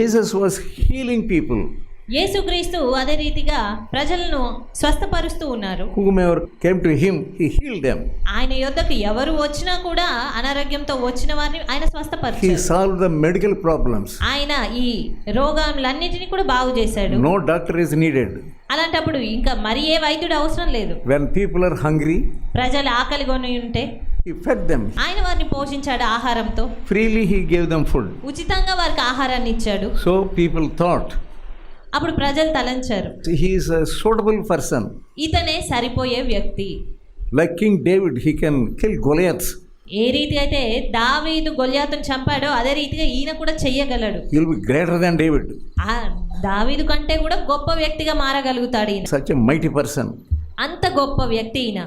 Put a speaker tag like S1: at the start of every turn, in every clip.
S1: Jesus was healing people,
S2: యేసుక్రీస్తు అదే రీతిగా ప్రజలను స్వస్థపరుస్తూ ఉన్నారు
S1: came to him, he healed them.
S2: ఆయన యొద్దకు ఎవరు వచ్చినా కూడా అనారోగ్యంతో వచ్చిన వారిని ఆయన
S1: He
S2: స్వస్థపరిచారు
S1: solved the medical problems.
S2: ఆయన ఈ రోగాలన్నిటినీ కూడా బాగు చేశాడు
S1: No doctor is needed.
S2: అలాంటప్పుడు ఇంకా మరి ఏ వైద్యుడు అవసరం లేదు
S1: When people are hungry,
S2: ప్రజలు ఆకలి కొని ఉంటే
S1: he fed them.
S2: ఆయన వారిని పోషించాడు ఆహారంతో
S1: Freely he gave them food.
S2: ఉచితంగా వారికి ఆహారాన్ని ఇచ్చాడు
S1: So people thought
S2: అప్పుడు ప్రజలు తలంచారు
S1: he is a suitable person.
S2: ఇతనే సరిపోయే వ్యక్తి
S1: Like King David, he can kill Goliaths.
S2: ఏ రీతి అయితే దావీదు గొల్యాతును చంపాడో అదే రీతిగా ఈయన కూడా చెయ్యగలడు
S1: be greater than David.
S2: ఆ దావీదు కంటే కూడా గొప్ప వ్యక్తిగా మారగలుగుతాడు ఈయన
S1: a mighty person.
S2: అంత గొప్ప వ్యక్తి ఈయన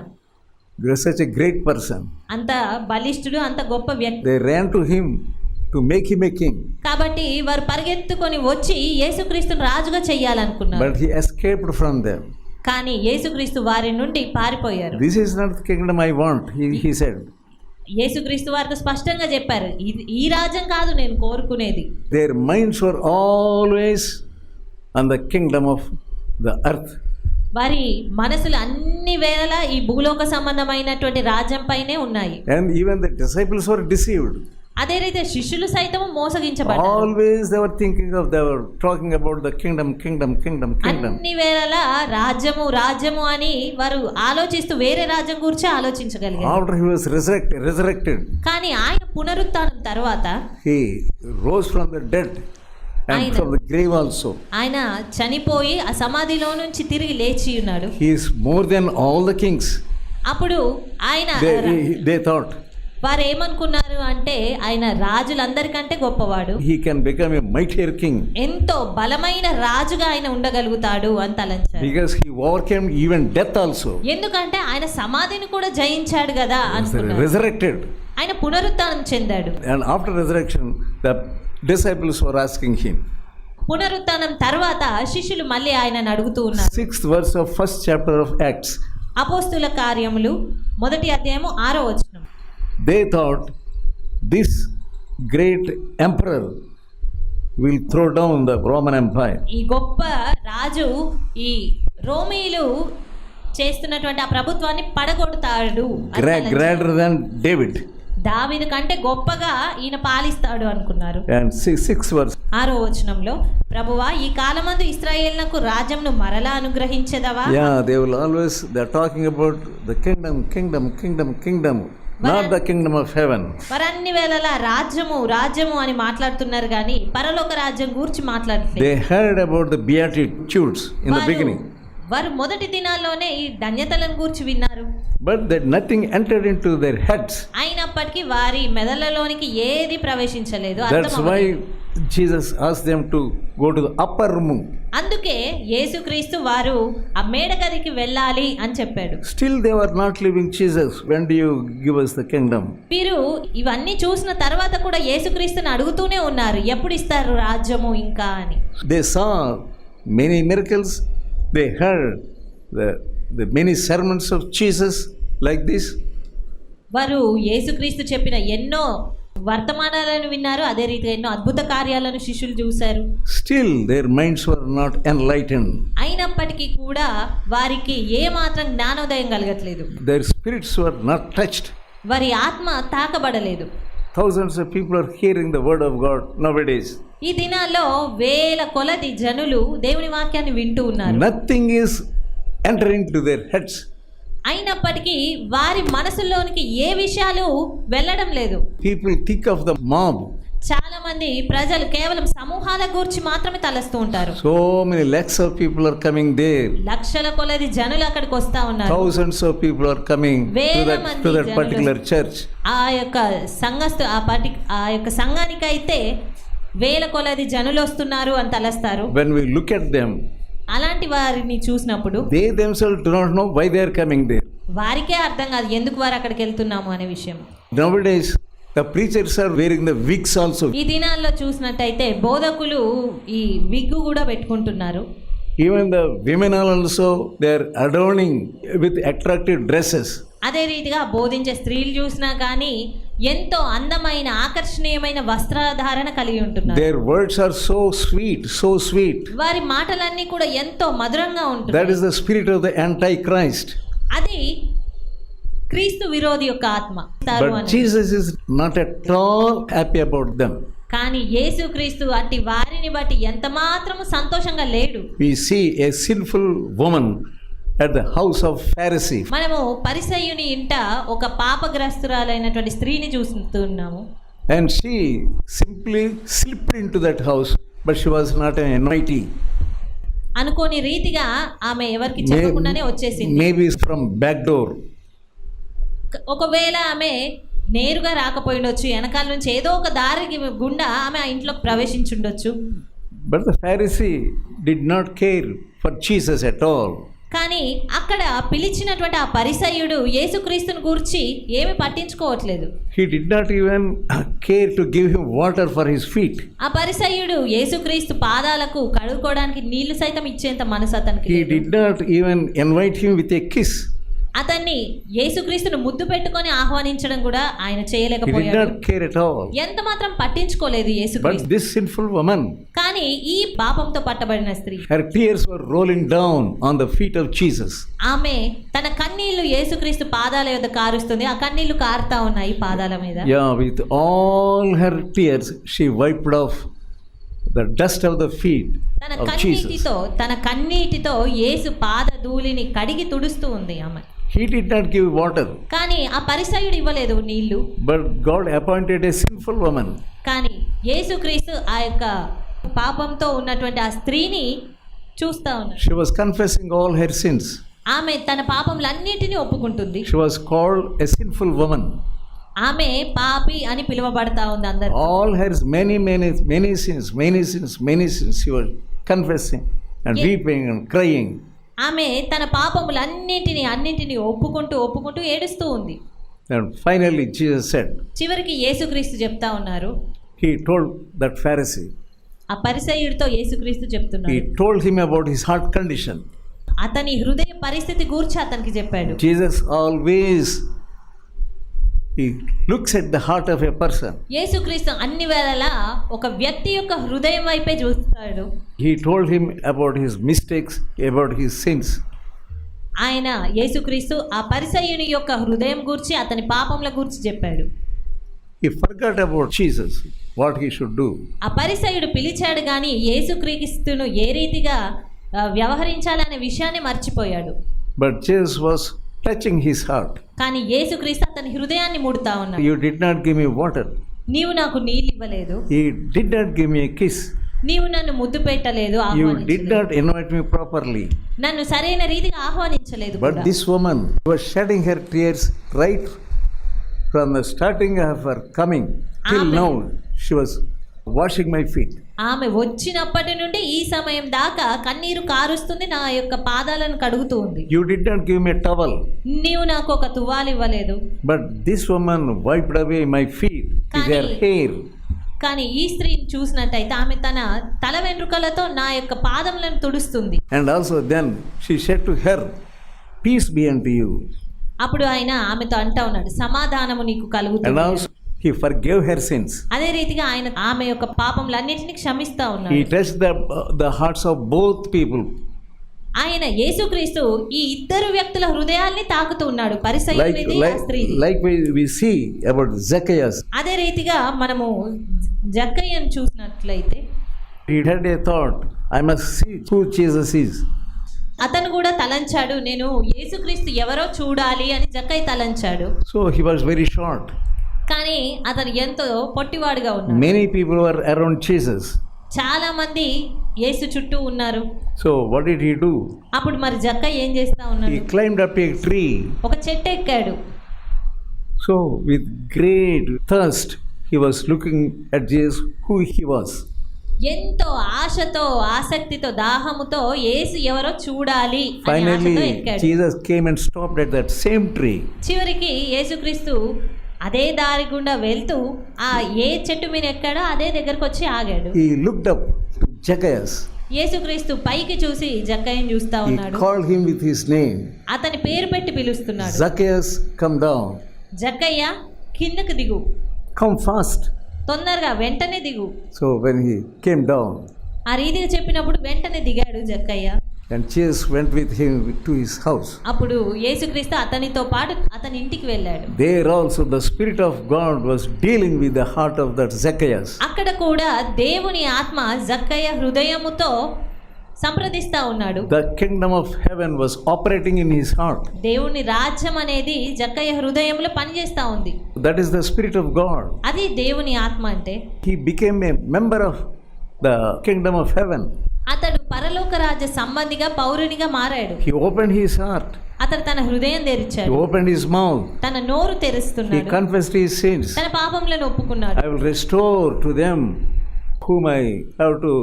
S1: సచ్ గ్రేట్ పర్సన్
S2: అంత బలిష్ఠుడు అంత గొప్ప వ్యక్తి.
S1: They ran to him to make him
S2: కాబట్టి వారు పరిగెత్తుకొని వచ్చి యేసుక్రీస్తును రాజుగా చేయాలనుకున్నారు
S1: but he escaped from them
S2: కానీ యేసుక్రీస్తు వారి నుండి పారిపోయారు.
S1: This is not kingdom I want he
S2: యేసుక్రీస్తు వారితో స్పష్టంగా చెప్పారు ఇది ఈ రాజ్యం కాదు నేను కోరుకునేది.
S1: Their minds were always on the kingdom of the earth
S2: వారి మనసులు అన్ని వేళల ఈ భూలోక సంబంధమైనటువంటి రాజ్యం పైనే ఉన్నాయి.
S1: And even the disciples were deceived
S2: అదే రైతే శిష్యులు సైతం మోసగించబడ్డారు.
S1: Always they were thinking of they were talking about the kingdom kingdom kingdom kingdom
S2: అన్ని వేళల రాజ్యము రాజ్యము అని వారు ఆలోచిస్తూ వేరే రాజ్యం గురించి ఆలోచించగలిగారు.
S1: ఆఫ్టర్ హి వాస్ రిజరెక్టెడ్
S2: కానీ ఆయన పునరుత్థానం తర్వాత he
S1: rose from the dead
S2: ఆయన చనిపోయి ఆ సమాధిలో నుంచి తిరిగి లేచి ఉన్నాడు.
S1: He's more than all the kings
S2: అప్పుడు ఆయన
S1: దే థాట్
S2: వారు ఏమనుకున్నారు అంటే ఆయన రాజులందరికంటే గొప్పవాడు.
S1: He can become a mightier king
S2: ఎంతో బలమైన రాజుగా ఆయన ఉండగలుగుతాడు అంత
S1: అలంచారు because he even death also
S2: ఎందుకంటే ఆయన సమాధిని కూడా జయించాడు కదా అంటే
S1: రిజరెక్టెడ్
S2: ఆయన పునరుత్థానం చెందాడు.
S1: After resurrection disciples for asking him
S2: పునరుత్థానం తర్వాత శిష్యులు మళ్ళీ ఆయనని అడుగుతూ ఉన్నారు.
S1: Sixth verse of first chapter of Acts
S2: అపోస్తుల కార్యములు మొదటి అధ్యాయము ఆరో వచనం.
S1: They thought this great emperor will throw down the Roman empire
S2: ఈ గొప్ప రాజు ఈ రోమీలు చేస్తున్నటువంటి ఆ ప్రభుత్వాన్ని పడగొడతాడు
S1: గ్రేటర్ దెన్ డేవిడ్
S2: దావిదు కంటే గొప్పగా ఈయన పాలిస్తాడు అనుకున్నారు. ఆరో వచనంలో ప్రభువా ఈ కాలమందు ఇస్రాయేల్ నాకు రాజ్యంను మరలా అనుగ్రహించదవా?
S1: Ya they will talking about the kingdom kingdom kingdom kingdom not of heaven
S2: పరన్ని వేళల రాజ్యము రాజ్యము అని మాట్లాడుతున్నారు గాని పరలోక రాజ్యం గురించి
S1: మాట్లాడుతున్నారు దే అబౌట్ ద బియాటిట్యూడ్స్
S2: వారు మొదటి దినాల్లోనే ఈ ధన్యతలను గురించి విన్నారు.
S1: But that nothing entered in to their heads
S2: అయినప్పటికీ వారి మెదళ్ళలోనికి ఏది ప్రవేశించలేదు
S1: that's
S2: why
S1: Jesus as them to go to the upper room
S2: అందుకే యేసుక్రీస్తు వారు ఆ మేడ వెళ్ళాలి అని చెప్పాడు.
S1: Still they were not living Jesus when do you give us the kingdom?
S2: మీరు ఇవన్నీ చూసిన తర్వాత కూడా యేసుక్రీస్తుని అడుగుతూనే ఉన్నారు ఎప్పుడు ఇస్తారు రాజ్యము ఇంకా? అని.
S1: They saw many miracles They heard the, the many sermons of Jesus like this.
S2: వారు యేసుక్రీస్తు చెప్పిన ఎన్నో వర్తమానాలను విన్నారు అదే రీతిగా ఎన్నో అద్భుత కార్యాలను శిష్యులు చూశారు
S1: Still, their minds were not enlightened.
S2: అయినప్పటికీ కూడా వారికి ఏ మాత్రం జ్ఞానోదయం కలగట్లేదు
S1: Their spirits were not touched.
S2: వారి ఆత్మ తాకబడలేదు
S1: Thousands of people are hearing the word of God nowadays.
S2: ఈ దినాల్లో వేల కొలది జనులు దేవుని వాక్యాన్ని వింటూ ఉన్నారు
S1: Nothing is entering to their heads.
S2: అయినప్పటికీ వారి మనసులోనికి ఏ విషయాలు వెళ్ళడం లేదు
S1: People think of the mob.
S2: చాలా మంది ప్రజలు కేవలం సమూహాల గురించి మాత్రమే తలస్తూ ఉంటారు.
S1: So many lakhs of people are coming they
S2: లక్షల కొలది జనులు అక్కడికి వస్తా ఉన్నారు.
S1: Thousands
S2: of
S1: people
S2: are
S1: coming to
S2: that
S1: particular church
S2: ఆ యొక్క సంఘస్తు ఆ పార్టీ ఆ యొక్క సంఘానికి అయితే వేల కొలది జనులు వస్తున్నారు అని తలస్తారు.
S1: When we look at them
S2: అలాంటి వారిని చూసినప్పుడు
S1: they themselves do not know why they are coming they
S2: వారికే అర్థం కాదు ఎందుకు వారు అక్కడికి వెళ్తున్నాము అనే విషయం.
S1: Nowadays the preachers are wearing the wigs also
S2: ఈ దినాల్లో చూసినట్టయితే బోధకులు ఈ విగ్ కూడా పెట్టుకుంటున్నారు.
S1: Even the women are also they with attractive dresses
S2: అదే రీతిగా బోధించే స్త్రీలు చూసినా కానీ ఎంతో అందమైన ఆకర్షణీయమైన వస్త్రధారణ కలిగి ఉంటుంది
S1: their words are so sweet so sweet
S2: వారి మాటలన్నీ కూడా ఎంతో మధురంగా
S1: ఉంటాయి
S2: that
S1: is the spirit of the antichrist
S2: అది క్రీస్తు విరోధి యొక్క ఆత్మ
S1: But. Jesus is not at all happy about them.
S2: కానీ యేసు క్రీస్తు అట్టి వారిని బట్టి ఎంత మాత్రము సంతోషంగా లేడు
S1: We see a sinful woman at the house of Pharisee.
S2: మనము పరిసయ్యుని ఇంట ఒక పాపగ్రస్తురాలైనటువంటి స్త్రీని చూస్తున్నాము
S1: And she simply slipped into that house, but she was not an anointing.
S2: అనుకోని రీతిగా ఆమె ఎవరికి చెప్పకుండానే వచ్చేసింది
S1: Maybe from back door.
S2: ఒకవేళ ఆమె నేరుగా రాకపోయిండొచ్చు వెనకాల నుంచి ఏదో ఒక దారికి గుండా ఆమె ఆ ఇంట్లో ప్రవేశించుండొచ్చు
S1: But the Pharisee did not care for Jesus at all.
S2: కానీ అక్కడ పిలిచినటువంటి ఆ పరిసయ్యుడు యేసుక్రీస్తుని గూర్చి ఏమి పట్టించుకోవట్లేదు
S1: He did not even care to give him water for his feet.
S2: ఆ పరిసయ్యుడు యేసుక్రీస్తు పాదాలకు కడుక్కోవడానికి నీళ్ళు సైతం ఇచ్చేంత మనసు అతనికి లేదు.
S1: did not even invite him with a kiss.
S2: అతన్ని యేసుక్రీస్తును ముద్దు పెట్టుకొని ఆహ్వానించడం కూడా ఆయన చేయలేకపోయాడు. ఎంత మాత్రం పట్టించుకోలేదు యేసుక్రీస్తు
S1: this sinful woman,
S2: కానీ ఈ పాపంతో పట్టబడిన స్త్రీ
S1: her tears were rolling down on the feet of Jesus.
S2: ఆమె తన కన్నీళ్ళు యేసుక్రీస్తు పాదాల యొద్ద కారుస్తుంది ఆ కన్నీళ్ళు కారుతా ఉన్నాయి పాదాల మీద
S1: Yeah, with all her tears, she wiped off the dust of the feet
S2: తన. కన్నీటితో తన కన్నీటితో యేసు పాద ధూళిని కడిగి తుడుస్తూ ఉంది ఆమె
S1: He did not give water,
S2: కానీ ఆ పరిసయుడు ఇవ్వలేదు నీళ్ళు
S1: but God appointed a sinful woman.
S2: కానీ యేసుక్రీస్తు ఆ యొక్క పాపంతో ఉన్నటువంటి ఆ స్త్రీని చూస్తా ఉన్నాడు
S1: She was confessing all her sins.
S2: ఆమె తన పాపములన్నిటినీ ఒప్పుకుంటుంది
S1: She was called a sinful woman.
S2: ఆమె పాపి అని పిలువబడతా ఉంది అందరు
S1: All her many, many, many sins, many sins, many sins, she was confessing and weeping and crying.
S2: ఆమె తన పాపములన్నిటిని అన్నిటిని ఒప్పుకుంటూ ఒప్పుకుంటూ ఏడుస్తూ ఉంది.
S1: And finally, Jesus said,
S2: చివరికి యేసుక్రీస్తు చెప్తా ఉన్నారు.
S1: He told that Pharisee,
S2: ఆ పరిసయుడితో యేసుక్రీస్తు
S1: He
S2: చెప్తున్నారు
S1: told him about his heart condition.
S2: అతని హృదయ పరిస్థితి గూర్చి అతనికి చెప్పాడు.
S1: Jesus always he looks at the heart of a person.
S2: యేసుక్రీస్తు అన్ని వేళలా ఒక వ్యక్తి యొక్క హృదయం వైపే చూస్తాడు
S1: He told him about his mistakes, about his sins.
S2: ఆయన యేసుక్రీస్తు ఆ పరిసయుని యొక్క హృదయం గూర్చి అతని పాపముల గూర్చి చెప్పాడు
S1: He forgot about Jesus, what he should do.
S2: ఆ పరిసయుడు పిలిచాడు కానీ యేసుక్రీస్తును ఏ రీతిగా వ్యవహరించాలనే విషయాన్ని మర్చిపోయాడు
S1: But Jesus was touching his heart.
S2: కానీ యేసు యేసుక్రీస్తు అతని హృదయాన్ని ముడతా ఉన్నాడు.
S1: You did not give me water
S2: నీవు నాకు నీళ్ళు ఇవ్వలేదు
S1: he did not give me kiss
S2: నీవు నన్ను ముద్దు పెట్టలేదు you
S1: did not invite me properly
S2: నన్ను సరైన రీతిగా ఆహ్వానించలేదు but
S1: this woman he was shedding her tears right from the starting of her coming
S2: till
S1: now she was washing my feet
S2: ఆమె వచ్చినప్పటి నుండి ఈ సమయం దాకా కన్నీరు కారుస్తుంది నా యొక్క పాదాలను కడుగుతూ ఉంది
S1: did not give me a towel.
S2: నీవు నాకు ఒక తువాలు ఇవ్వలేదు
S1: woman wiped away my feet with her
S2: Kani-
S1: hair.
S2: కానీ ఈ స్త్రీని చూసినట్టయితే ఆమె తన తల వెంట్రుకలతో నా యొక్క పాదములను తుడుస్తుంది
S1: And also then she said to her, Peace be unto you.
S2: అప్పుడు ఆయన ఆమెతో అంటా ఉన్నాడు సమాధానము నీకు కలుగుతుంది
S1: also he forgave her sins.
S2: అదే రీతిగా ఆయన ఆమె యొక్క పాపములన్నిటిని క్షమిస్తా
S1: He
S2: ఉన్నాడు
S1: touched the, the hearts of both people.
S2: ఆయన యేసుక్రీస్తు ఈ ఇద్దరు వ్యక్తుల హృదయాల్ని తాకుతూ ఉన్నాడు
S1: likewise, we see about Zacchaeus.
S2: అదే రీతిగా మనము జక్కయ్యను చూసినట్లయితే
S1: He had a thought, I must see who Jesus is.
S2: అతను కూడా తలంచాడు నేను యేసుక్రీస్తు ఎవరో చూడాలి అని జక్కయ్య తలంచాడు
S1: So he was very short.
S2: కానీ అతను ఎంతో పొట్టివాడుగా ఉన్నాడు
S1: Many people were around Jesus.
S2: చాలా మంది యేసు చుట్టూ ఉన్నారు
S1: So what did he do?
S2: అప్పుడు మరి జక్కయ్య ఏం చేస్తా ఉన్నాడు
S1: He climbed up a tree.
S2: ఒక చెట్టు ఎక్కాడు
S1: So with great thirst, he was looking at Jesus, who he was.
S2: ఎంతో ఆశతో ఆసక్తితో దాహముతో యేసు ఎవరో చూడాలి ఎక్కాడు
S1: Jesus came and stopped at that same tree.
S2: చివరికి యేసుక్రీస్తు అదే దారి గుండా వెళ్తూ ఆ ఏ చెట్టు మీద ఎక్కాడో అదే దగ్గరకు వచ్చి ఆగాడు.
S1: Looked up to Zacchaeus
S2: యేసుక్రీస్తు పైకి చూసి జక్కయ్యను చూస్తా ఉన్నాడు.
S1: called him with his name.
S2: అతని పేరు పెట్టి పిలుస్తున్నాడు.
S1: Zacchaeus, come down.
S2: జక్కయ్య కిందకు దిగు.
S1: Come fast.
S2: తొందరగా వెంటనే దిగు.
S1: So when he came down,
S2: ఆ రీతిగా చెప్పినప్పుడు వెంటనే దిగాడు జక్కయ్య.
S1: And Jesus went with him to his house.
S2: అప్పుడు యేసుక్రీస్తు అతనితో పాటు అతని ఇంటికి వెళ్ళాడు
S1: There also the Spirit of God was dealing with the heart of that Zacchaeus.
S2: అక్కడ కూడా దేవుని ఆత్మ జక్కయ్య హృదయముతో సంప్రదిస్తా ఉన్నాడు
S1: The kingdom of heaven was operating in his heart.
S2: దేవుని రాజ్యం అనేది జక్కయ్య హృదయంలో పనిచేస్తా ఉంది
S1: That is the Spirit of God.
S2: అది దేవుని ఆత్మ అంటే
S1: He became a member of the kingdom of heaven.
S2: అతడు పరలోక రాజ సంబంధిగా పౌరునిగా మారాడు.
S1: హి ఓపెన్ హిస్ హార్ట్
S2: అతడు తన హృదయం తెరిచాడు.
S1: హి ఓపెన్ హిస్ మౌత్
S2: తన నోరు తెరుస్తున్నాడు.
S1: హి కన్ఫెస్డ్ హిస్ సిన్స్
S2: తన పాపములను ఒప్పుకున్నాడు.
S1: I will restore to them who my have to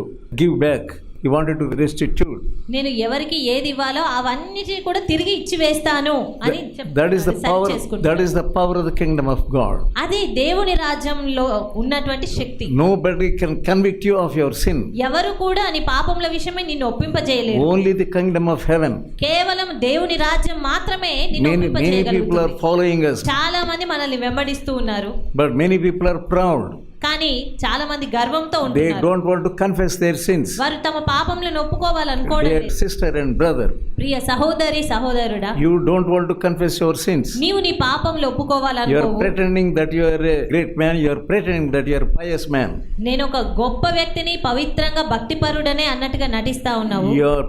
S1: give back He wanted to restitute.
S2: నేను ఎవరికి ఏది ఇవ్వాలో అవన్నిటిని కూడా తిరిగి ఇచ్చి వేస్తాను అని
S1: That is the
S2: చెప్తున్నాడు.
S1: power.
S2: సరి
S1: That
S2: చేసుకుంటున్నాడు.
S1: is the power of the kingdom of God.
S2: అది దేవుని రాజ్యంలో ఉన్నటువంటి శక్తి
S1: Nobody can convict you of your sin.
S2: ఎవరు కూడా నీ పాపముల విషయమై నిన్ను ఒప్పింపజేయలేరు
S1: Only the kingdom of heaven.
S2: కేవలం దేవుని రాజ్యం మాత్రమే నిన్ను
S1: people are
S2: ఒప్పింపజేయగలుగుతుంది
S1: following us,
S2: చాలా మంది మనల్ని వెంబడిస్తూ ఉన్నారు
S1: but many people are proud.
S2: కానీ చాలా మంది గర్వంతో ఉంటారు
S1: don't want to confess their sins
S2: వారు తమ పాపములను
S1: ఒప్పుకోవాలి
S2: అనుకోవడం
S1: సిస్టర్ అండ్ బ్రదర్
S2: ప్రియ సహోదరి సహోదరుడా
S1: you don't want to confess your
S2: నీవు నీ
S1: పాపములను ఒప్పుకోవాలి అనుకోవు that you are man you pretending that you are pious
S2: నేను ఒక గొప్ప వ్యక్తిని పవిత్రంగా భక్తిపరుడనే అన్నట్టుగా నటిస్తా ఉన్నావు.
S1: You are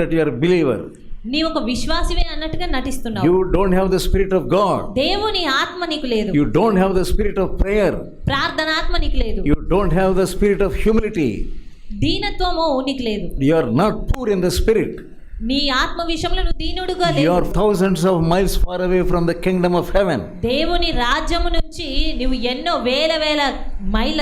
S1: that you believer
S2: నీ ఒక విశ్వాసివే అన్నట్టుగా నటిస్తున్నావు.
S1: You don't have the spirit of God
S2: దేవుని ఆత్మ నీకు లేదు.
S1: You don't have the spirit of prayer
S2: ప్రార్థన ఆత్మ నీకు లేదు.
S1: You don't have the spirit of humility
S2: దీనత్వము నీకు లేదు.
S1: You are not poor in the spirit
S2: నీ ఆత్మ విషయంలో నువ్వు దీనుడుగా లేవు.
S1: You are thousands of miles far away from the kingdom of heaven
S2: దేవుని రాజ్యము నుంచి నువ్వు ఎన్నో వేల వేల మైళ్ళ